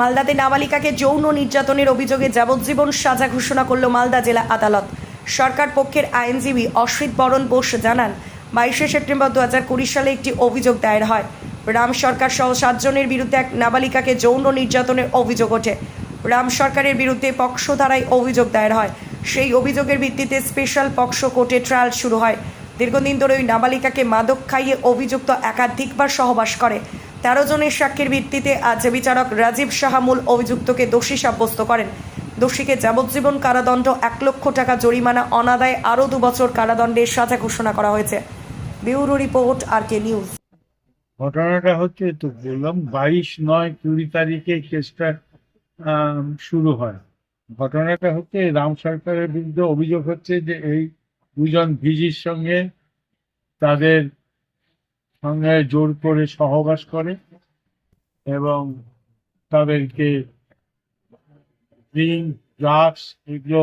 মালদাতে নাবালিকাকে যৌন নির্যাতনের অভিযোগে যাবজ্জীবন সাজা ঘোষণা করল মালদা জেলা আদালত। সরকার পক্ষের আইনজীবী অশ্রিত বরণ বোস জানান, বাইশে সেপ্টেম্বর দু হাজার কুড়ি সালে একটি অভিযোগ দায়ের হয়। রাম সরকার সহ সাতজনের বিরুদ্ধে এক নাবালিকাকে যৌন নির্যাতনের অভিযোগ ওঠে। রাম সরকারের বিরুদ্ধে পক্ষ ধারায় অভিযোগ দায়ের হয়। সেই অভিযোগের ভিত্তিতে স্পেশাল পক্সো কোর্টে ট্রায়াল শুরু হয়। দীর্ঘদিন ধরে ওই নাবালিকাকে মাদক খাইয়ে অভিযুক্ত একাধিকবার সহবাস করে। তেরো জনের সাক্ষীর ভিত্তিতে আজ বিচারক রাজীব শাহামুল অভিযুক্তকে দোষী সাব্যস্ত করেন। দোষীকে যাবজ্জীবন কারাদণ্ড এক লক্ষ টাকা জরিমানা, অনাদায়ে আরও দু বছর কারাদণ্ডের সাজা ঘোষণা করা হয়েছে। Bureau report R K news. ঘটনাটা হচ্ছে তো বললাম, বাইশ নয় কুড়ি তারিখে কেসটা শুরু হয়। ঘটনাটা হচ্ছে রাম সরকারের বিরুদ্ধে অভিযোগ হচ্ছে যে এই দুজন ভিজির সঙ্গে তাদের সঙ্গে জোর করে সহবাস করে এবং তাদেরকে ড্রিঙ্ক ড্রাগস এগুলো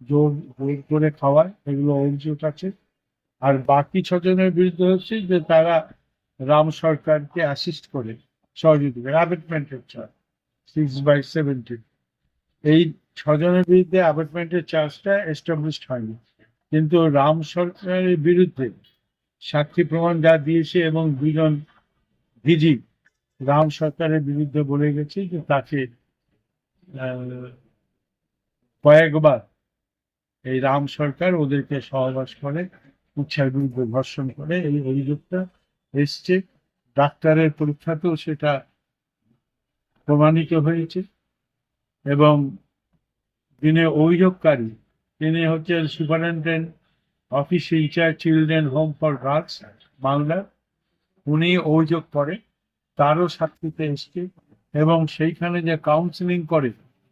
জোর জোর করে খাওয়ায়, এগুলো অভিযোগ আছে আর বাকি ছজনের বিরুদ্ধে হচ্ছে যে তারা রাম সরকারকে অ্যাসিস্ট করে, সহযোগিতা চার্জ সিক্স বাই সেভেন্টিন এই ছজনের বিরুদ্ধে অ্যাবেটমেন্টের চার্জটা এস্টাবলিশড হয়নি। কিন্তু রাম সরকারের বিরুদ্ধে সাক্ষী প্রমাণ যা দিয়েছে এবং দুজন ভিজি, রাম সরকারের বিরুদ্ধে বলে গেছে যে তাকে কয়েকবার এই রাম সরকার ওদেরকে সহবাস করে, উচ্ছার বিরুদ্ধে ধর্ষণ করে, এই অভিযোগটা এসছে। ডাক্তারের পরীক্ষাতেও সেটা প্রমাণিত হয়েছে এবং যিনি অভিযোগকারী, তিনি হচ্ছেন superintendent office incharge children home for girls Malda উনি অভিযোগ করে তারও সাক্ষীতে এসছে এবং সেইখানে যে কাউন্সিলিং করে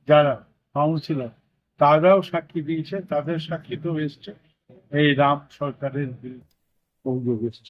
যারা কাউন্সিলর তারাও সাক্ষী দিয়েছে, তাদের সাক্ষী তো এসছে। এই রাম সরকারের অভিযোগ এসছে।